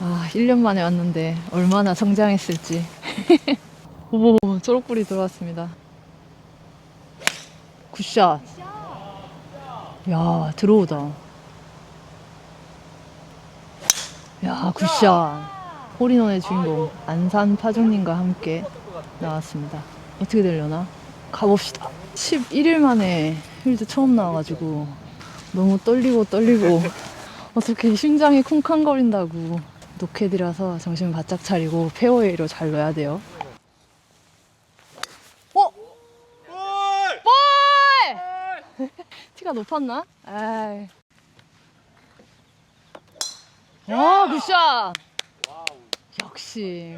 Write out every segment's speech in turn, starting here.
아, 1년 만에 왔는데 얼마나 성장했을지. 오, 초록불이 들어왔습니다. 굿샷. 야, 들어오다. 야, 굿샷. 홀인원의 주인공 안산 파종님과 함께 나왔습니다. 어떻게 되려나? 가봅시다. 11일 만에 필드 처음 나와가지고 너무 떨리고 떨리고 어떻게 심장이 쿵쾅거린다고 노캐디라서 정신 바짝 차리고 페어웨이로 잘 넣어야 돼요. 어? 볼! 티가 높았나? 아이. 와, 굿샷! 역시.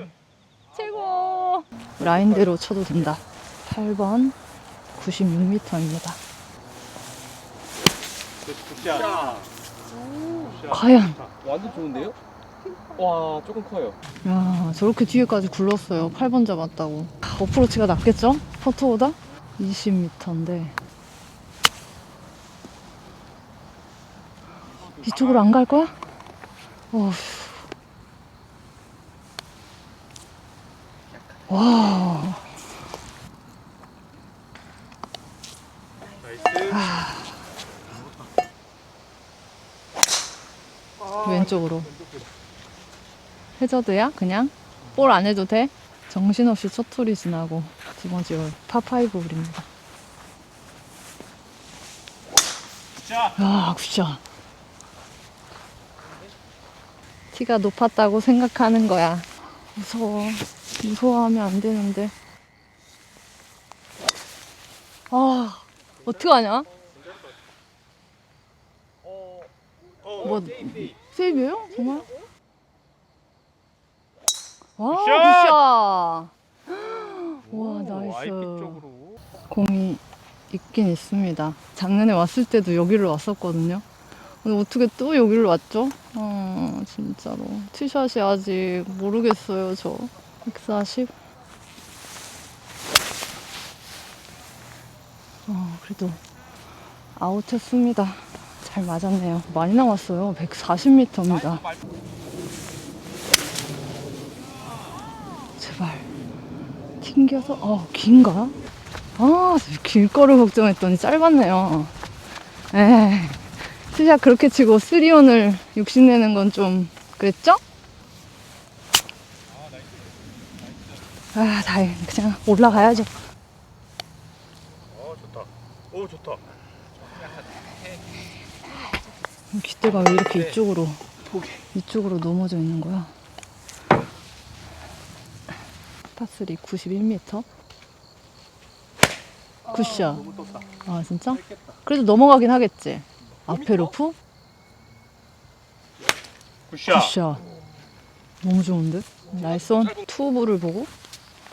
최고! 라인대로 쳐도 된다. 8번 96m입니다. 자, 과연. 완전 좋은데요? 와, 조금 커요. 야, 저렇게 뒤에까지 굴렀어요. 8번 잡았다고. 아, 어프로치가 낫겠죠? 퍼트보다? 20m인데. 이쪽으로 안 갈 거야? 어휴. 와. 왼쪽으로. 해저드야? 그냥? 볼 안 해도 돼? 정신없이 첫 톨이 지나고 두 번째 홀 파5 홀입니다. 자, 야, 굿샷. 티가 높았다고 생각하는 거야. 무서워. 무서워하면 안 되는데. 아, 어떡하냐? 어, 뭐, 세이브예요? 정말? 와, 굿샷! 와, 나이스. 쪽으로. 공이 있긴 있습니다. 작년에 왔을 때도 여기로 왔었거든요. 근데 어떻게 또 여기로 왔죠? 어, 진짜로. 티샷이 아직 모르겠어요, 저. 140? 어, 그래도 아웃했습니다. 잘 맞았네요. 많이 나왔어요. 140m입니다. 제발. 튕겨서, 어, 긴가? 아, 길 거를 걱정했더니 짧았네요. 에 티샷 그렇게 치고 쓰리온을 욕심내는 건 좀 그랬죠? 아, 다행. 그냥 올라가야죠. 어, 좋다. 오, 좋다. 귓대가 왜 이렇게 이쪽으로, 이쪽으로 넘어져 있는 거야? 파3 91m? 굿샷. 너무 떴다. 아, 진짜? 그래도 넘어가긴 하겠지. 앞에 로프? 굿샷. 굿샷. 너무 좋은데? 나이스 온. 투브를 보고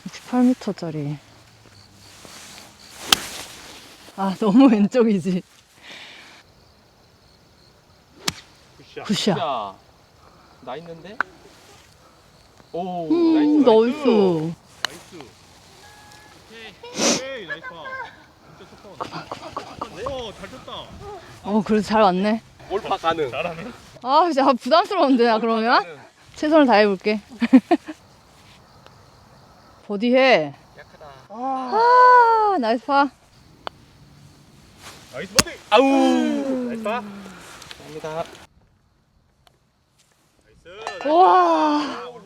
68m짜리. 아, 너무 왼쪽이지. 굿샷. 굿샷. 자, 나 있는데? 오, 음, 나이스, 나이스. 나이스. 오케이, 오케이, 나이스 파. 진짜 좋다. 그만, 그만, 그만, 그만. 오, 잘 쳤다. 어, 그래도 잘 왔네. 올파 가능. 잘하네. 아, 진짜 부담스러운데, 나 그러면? 최선을 다해볼게. 버디해. 약하다. 아, 나이스 파. 나이스 버디. 아우. 나이스 파. 감사합니다. 나이스. 우와.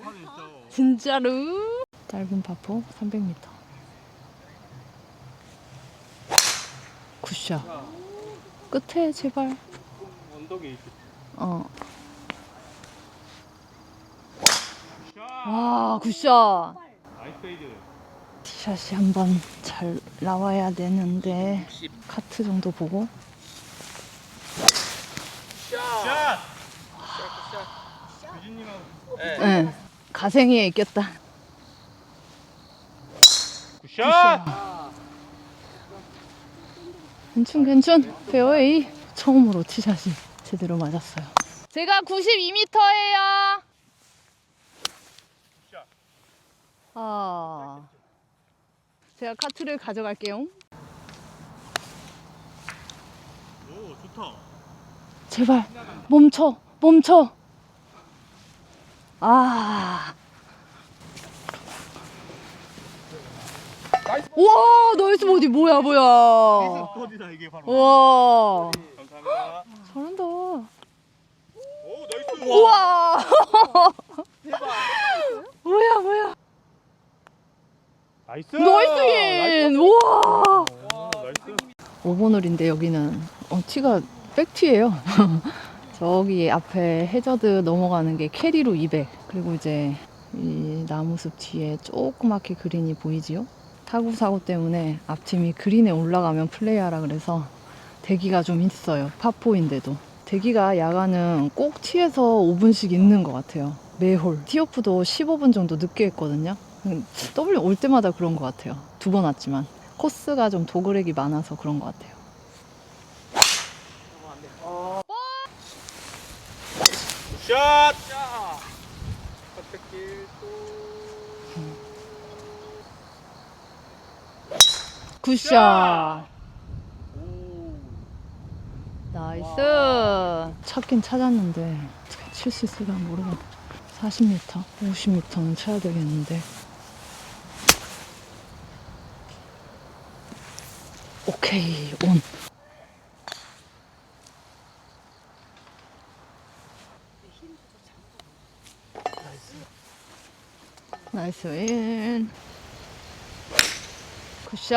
진짜. 진짜로? 짧은 파포 300m. 굿샷. 끝에 제발. 언덕에 있어. 어. 와, 굿샷. 나이스. 티샷이 한번 잘 나와야 되는데 60. 카트 정도 보고. 샷. 샷. 유진님하고. 네. 응. 가생이에 있겠다. 굿샷. 괜춘 괜춘 페어웨이 처음으로 티샷이 제대로 맞았어요. 제가 92m예요. 샷. 아, 제가 카트를 가져갈게요. 오, 좋다. 제발 멈춰 멈춰 아. 와, 나이스 보디 뭐야, 뭐야. 버디다 이게 바로. 와, 감사합니다. 잘한다. 오 나이스. 우와. 뭐야, 뭐야. 나이스. 나이스인. 우와. 오, 나이스. 5번 홀인데 여기는 어, 티가 백티예요. 저기 앞에 해저드 넘어가는 게 캐리로 200. 그리고 이제 이 나무숲 뒤에 조그맣게 그린이 보이지요? 타구 사고 때문에 앞팀이 그린에 올라가면 플레이하라 그래서 대기가 좀 있어요. 파포인데도. 대기가 야간은 꼭 티에서 5분씩 있는 것 같아요. 매홀. 티오프도 15분 정도 늦게 했거든요. 음, W 올 때마다 그런 것 같아요. 두 번 왔지만. 코스가 좀 도그렉이 많아서 그런 것 같아요. 샷. 또. 굿샷! 오. 나이스! 찾긴 찾았는데, 어떻게 칠 수 있을까 모르겠네. 40m, 50m는 쳐야 되겠는데. 오케이, 온. 나이스 인. 굿샷!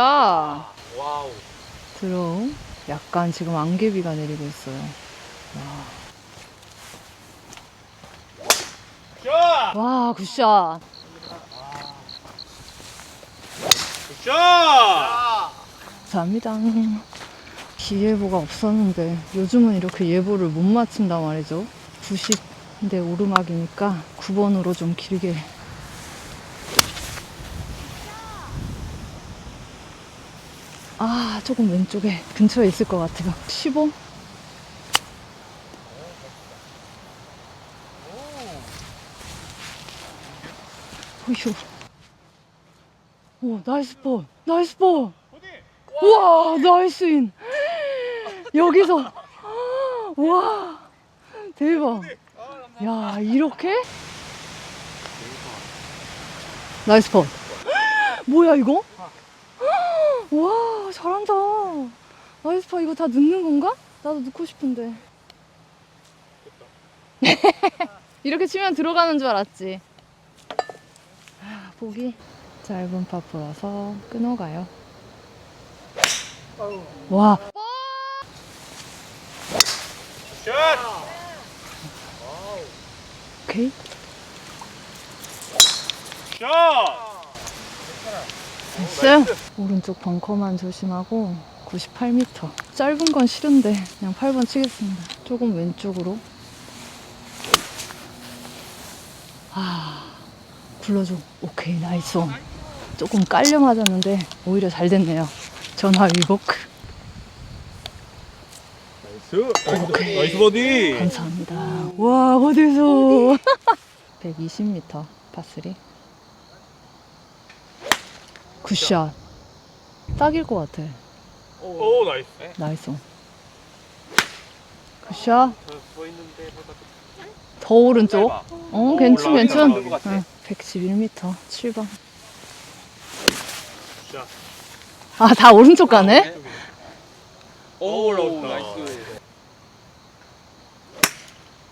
와우. 들어. 약간 지금 안개비가 내리고 있어요. 샷. 와, 굿샷. 샷. 감사합니다. 기예보가 없었는데 요즘은 이렇게 예보를 못 맞춘단 말이죠. 90인데 오르막이니까 9번으로 좀 길게. 아, 조금 왼쪽에 근처에 있을 것 같아요. 15? 어휴. 오, 나이스 볼. 나이스 볼. 우와 나이스 인 여기서 와 대박 야 이렇게 나이스 펀 뭐야 이거 와 잘한다. 나이스 펀 이거 다 넣는 건가? 나도 넣고 싶은데. 이렇게 치면 들어가는 줄 알았지. 아, 보기. 짧은 파프라서 끊어가요. 와. 샷. 오케이. 샷. 나이스. 오른쪽 벙커만 조심하고 98m 짧은 건 싫은데 그냥 8번 치겠습니다. 조금 왼쪽으로. 아 굴러줘. 오케이 나이스 온. 조금 깔려 맞았는데 오히려 잘 됐네요. 전화 위복. 나이스. 오케이. 나이스 버디. 감사합니다. 와 어디서 120m 파3 굿샷 딱일 것 같아 오 나이스. 나이스 온. 굿샷 서 있는데 더 오른쪽 어 괜춘 괜춘 올라간 것 같아. 응, 111m 7번 샷. 아 다 오른쪽 가네 오 올라온다. 나이스.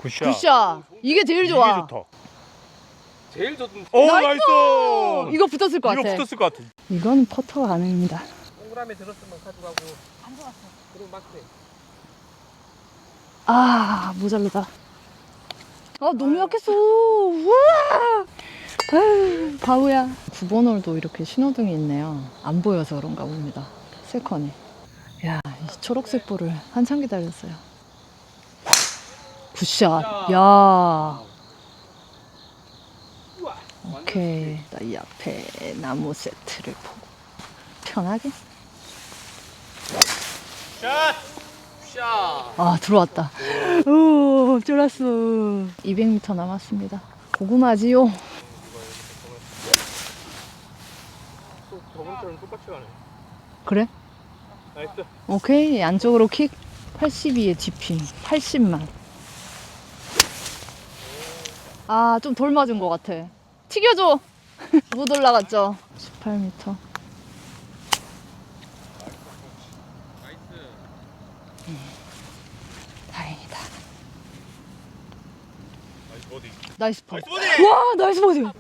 굿샷. 굿샷 이게 제일 좋아 이게 좋다. 제일 좋은 오 나이스! 나이스. 이거 붙었을 것 이거 같아. 붙었을 것 같아. 이건 퍼터 가능입니다. 동그라미 들었으면 가져가고. 안 들어왔어 그리고 막대. 아 모자르다. 아 너무 약했어. 우와! 아유 바보야. 9번 홀도 이렇게 신호등이 있네요. 안 보여서 그런가 봅니다. 세컨이 야 이 초록색 볼을 한참 기다렸어요. 굿샷. 야 오케이. 나이 앞에 나무 세트를 보고 편하게. 샷. 샷! 아 들어왔다. 오 쫄았어. 200m 남았습니다. 고구마지요. 또 저번처럼 똑같이 가네. 그래? 나이스. 오케이. 안쪽으로 킥. 82에 뒤핀. 80만. 아, 좀돌 맞은 것 같아. 튀겨줘. 못 올라갔죠. 18m. 음, 다행이다. 나이스 버디. 와, 나이스 버디.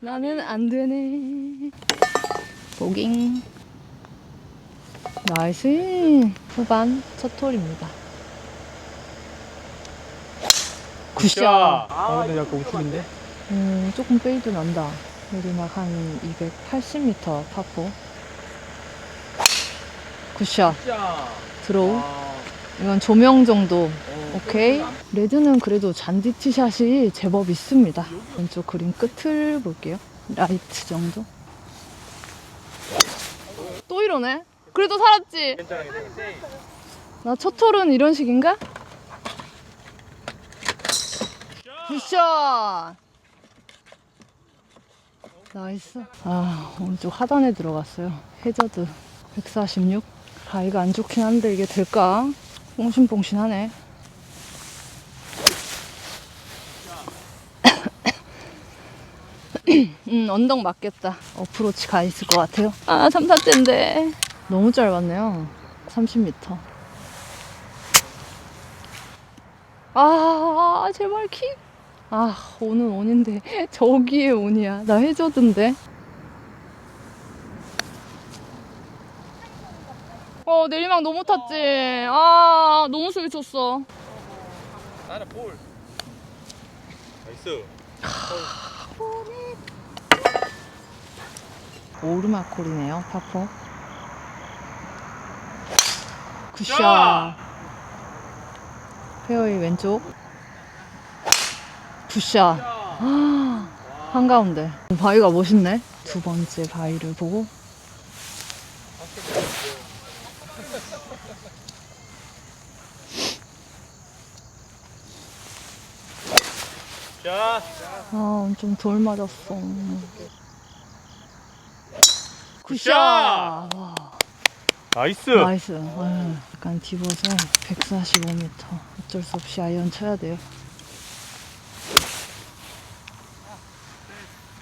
나는 안 되네. 보깅. 나이스. 후반 첫 홀입니다. 굿샷. 아, 근데 약간 우측인데? 음, 조금 페이드 난다. 내리막 한 280m 파포. 굿샷. 자. 드로우. 아. 이건 조명 정도. 오케이. 레드는 그래도 잔디 티샷이 제법 있습니다. 왼쪽 그린 끝을 볼게요. 라이트 정도. 또 이러네? 그래도 살았지? 괜찮아, 괜찮아. 나첫 홀은 이런 식인가? 굿샷! 나이스. 아, 오른쪽 하단에 들어갔어요. 해저드 146. 가위가 안 좋긴 한데 이게 될까? 뽕신뽕신하네. 음, 언덕 맞겠다. 어프로치 가 있을 것 같아요. 아, 3, 4대인데. 너무 짧았네요. 30m. 아, 제발 킥. 아, 오는 온인데. 저기에 온이야. 나 해저드인데. 어, 내리막 너무 탔지. 아, 너무 슬 쳤어. 나는 볼. 나이스. 오르막콜이네요, 파포. 굿샷. 야! 페어웨이 왼쪽. 굿샷. 아, 한가운데. 바위가 멋있네. 두 번째 바위를 보고. 자, 아, 좀돌 맞았어. 굿샷! 와, 나이스. 나이스. 아유, 약간 뒤버서 145m. 어쩔 수 없이 아이언 쳐야 돼요.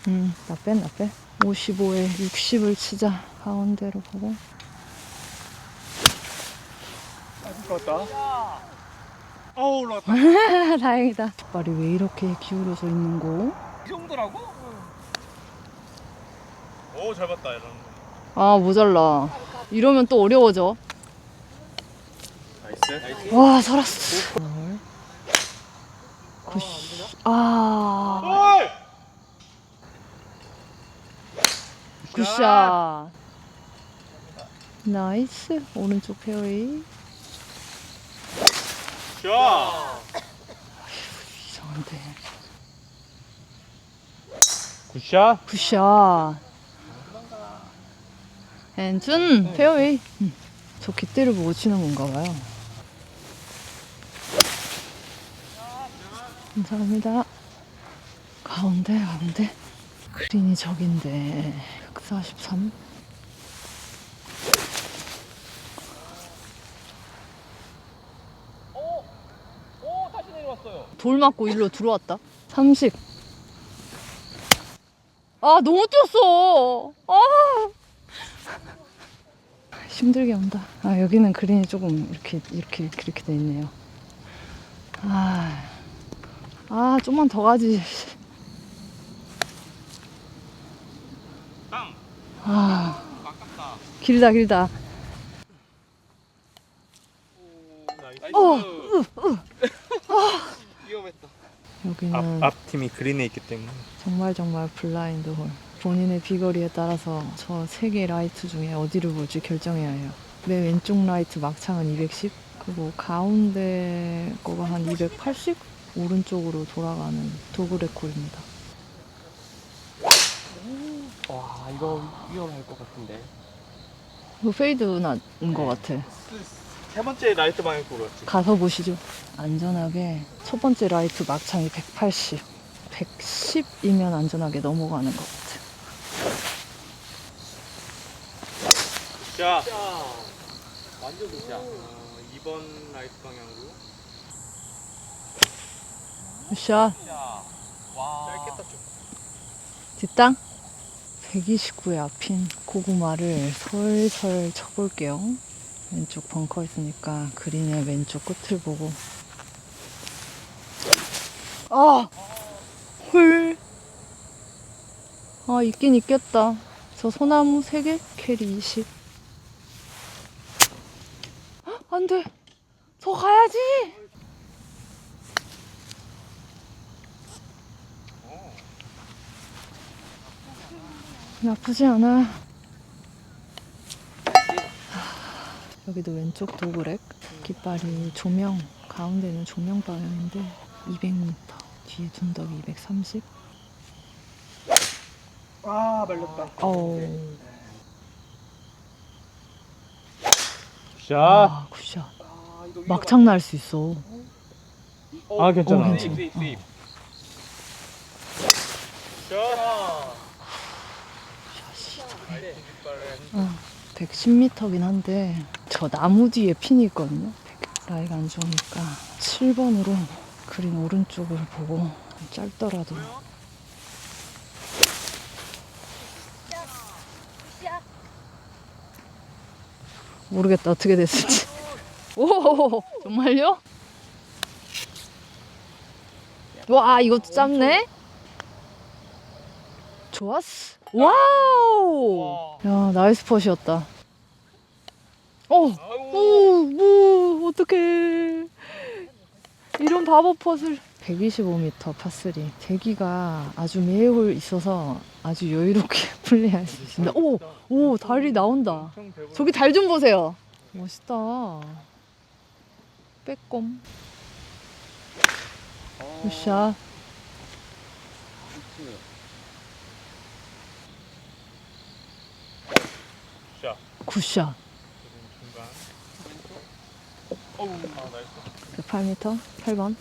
음, 나 빼, 나 빼. 55에 60을 치자. 가운데로 보고. 올라갔다. 어우, 올라갔다. 다행이다. 발이 왜 이렇게 기울어져 있는 거? 이 정도라고? 오, 잘 봤다, 이런. 아, 모자라. 이러면 또 어려워져. 나이스. 나이스. 와, 살았어. 굿. 아, 볼! 굿샷. 나이스. 오른쪽 페어웨이. 자. 이상한데. 굿샷. 굿샷. 앤준 페어웨이. 음, 저 깃대를 보고 치는 건가 봐요. 감사합니다. 가운데, 가운데. 그린이 저긴데. 143. 오. 오, 다시 내려왔어요. 돌 맞고 일로 들어왔다. 30. 아, 너무 뛰었어. 아. 힘들게 온다. 아, 여기는 그린이 조금 이렇게, 이렇게, 이렇게, 이렇게 돼 있네요. 아. 아, 좀만 더 가지. 아. 길다, 길다. 나이스. 어, 위험했다. 여기는 앞, 앞 팀이 그린에 있기 때문에. 정말 정말 블라인드 홀. 본인의 비거리에 따라서 저 세 개 라이트 중에 어디를 볼지 결정해야 해요. 맨 왼쪽 라이트 막창은 210, 그리고 가운데 거가 한 280? 오른쪽으로 돌아가는 도그레 콜입니다. 와, 이거 위험할 것 같은데. 이거 페이드 난것 같아. 세 번째 라이트 방향 보였지. 가서 보시죠. 안전하게 첫 번째 라이트 막창이 180, 110이면 안전하게 넘어가는 것 같아. 자. 완전 굿샷. 어, 2번 라이트 방향으로. 샷. 짧겠다 좀. 뒷땅 129에 앞인 고구마를 설설 쳐볼게요. 왼쪽 벙커 있으니까 그린의 왼쪽 끝을 보고. 아! 헐. 아, 있긴 있겠다. 저 소나무 3개? 캐리 20. 헉, 안 돼. 저 가야지! 나쁘지 않아. 여기도 왼쪽 도그렉. 깃발이 조명, 가운데는 조명 방향인데 200m. 뒤에 둔덕이 230. 아 말렸다. 어우. 샷. 아, 굿샷. 아, 막창 날 수 있어. 아 괜찮아. 어, 괜찮아. 립, 립, 립. 샷. 어, 110m긴 한데 저 나무 뒤에 핀이 있거든요. 라이가 안 좋으니까 7번으로 그린 오른쪽을 보고 짧더라도 모르겠다 어떻게 됐을지. 오 정말요? 와 이것도 짧네. 좋았어. 와우. 야 나이스 펫이었다. 어. 오, 뭐, 어떡해. 이런 바보 펫을. 125m 파3. 대기가 아주 매홀 있어서 아주 여유롭게 플레이할 수 있습니다. 오, 오, 달이 나온다. 저기 달 좀 보세요. 멋있다. 빼꼼. 굿샷. 샷. 굿샷. 중간. 어우. 아 나이스. 108m, 8번.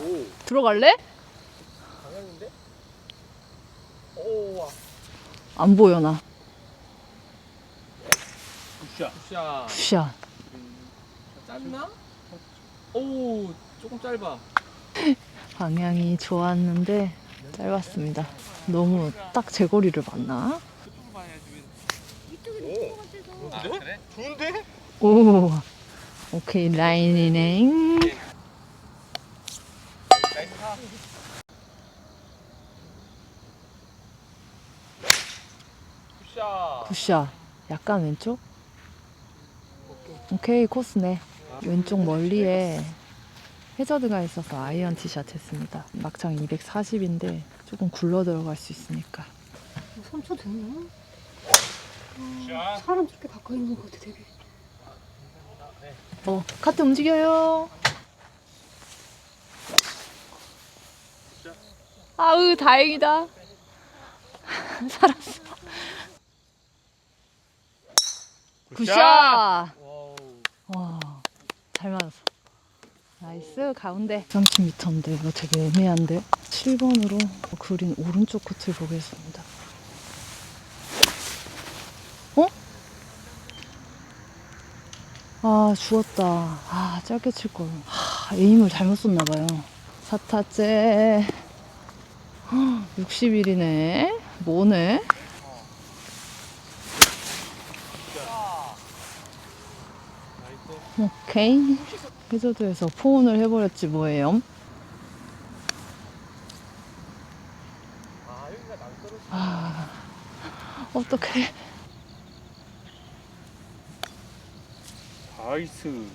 오. 들어갈래? 방향인데? 오. 와. 안 보여, 나. 샷. 샷. 굿샷. 짧나? 오 조금 짧아. 방향이 좋았는데 짧았습니다. 너무 딱 제 거리를 봤나? 좋은데? 오, 오케이 라인이네. 샷. 굿샷. 약간 왼쪽? 오케이 코스네. 왼쪽 멀리에 해저드가 있어서 아이언 티샷 했습니다. 막창 240인데 조금 굴러 들어갈 수 있으니까. 3초 됐나? 샷. 사람 저렇게 가까이 있는 것 같아 되게 어, 카트 움직여요. 아우, 다행이다. 살았어. 굿샷! 와, 잘 맞았어. 나이스, 가운데. 30m인데 이거 되게 애매한데. 7번으로 그린 오른쪽 끝을 보겠습니다. 어? 아, 죽었다. 아, 짧게 칠걸. 아, 에임을 잘못 썼나봐요. 사타째. 60일이네. 뭐네? 오케이. 해저드에서 포온을 해버렸지 뭐예요. 아. 아, 어떡해. 나이스.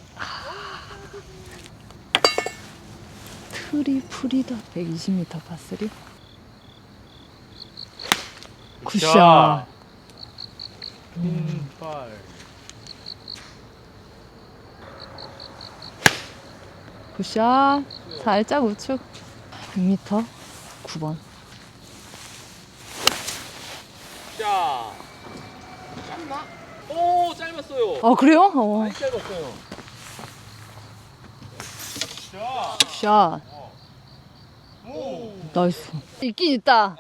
트리플이다. 120m 파3. 굿샷. 빈발. 굿샷. 살짝 우측. 100m. 9번. 샷. 짧나? 오 짧았어요. 아, 그래요? 어. 많이 짧았어요. 샷. 샷. 오. 나이스. 있긴 있다.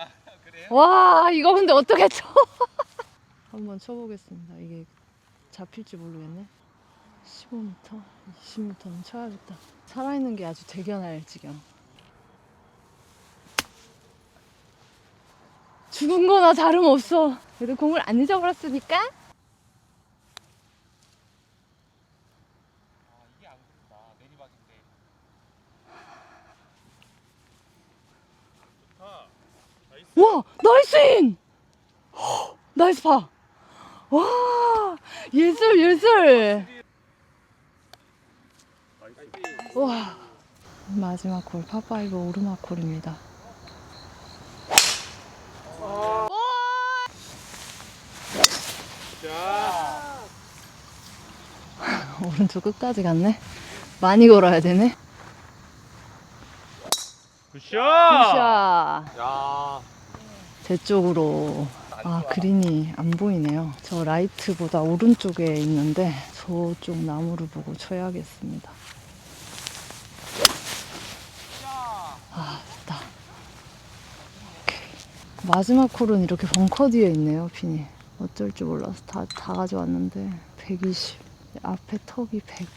그래요? 와, 이거 근데 어떻게 쳐? 한번 쳐보겠습니다. 이게 잡힐지 모르겠네. 15 15m, 20m는 쳐야겠다. 살아있는 게 아주 대견할 지경. 죽은 거나 다름없어. 그래도 공을 안 잊어버렸으니까. 와, 나이스 인! 헉, 나이스 파! 와, 예술, 예술! 나이스. 와. 마지막 콜, 파파이브 오르막 콜입니다. 자. 오른쪽 끝까지 갔네. 많이 걸어야 되네. 굿샷. 굿샷! 야. 제 쪽으로. 아, 그린이 안 보이네요. 저 라이트보다 오른쪽에 있는데 저쪽 나무를 보고 쳐야겠습니다. 아, 됐다. 오케이. 마지막 콜은 이렇게 벙커 뒤에 있네요, 핀이. 어쩔 줄 몰라서 다, 다 가져왔는데 120. 앞에 턱이 100.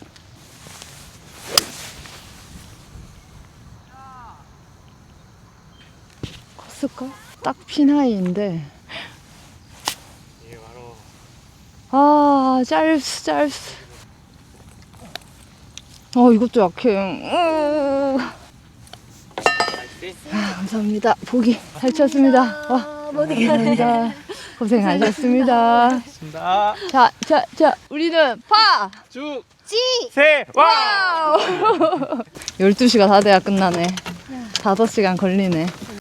컸을까? 딱 바로 아, 짧스, 짧스. 어, 이것도 약해. 으. 나이스. 아, 감사합니다. 보기 잘 쳤습니다. 와, 감사합니다. 고생하셨습니다. 좋습니다. 자, 자, 자, 우리는 파! 쭉. 지. 세. 와. 와우! 12시가 다 돼야 끝나네. 5시간 걸리네.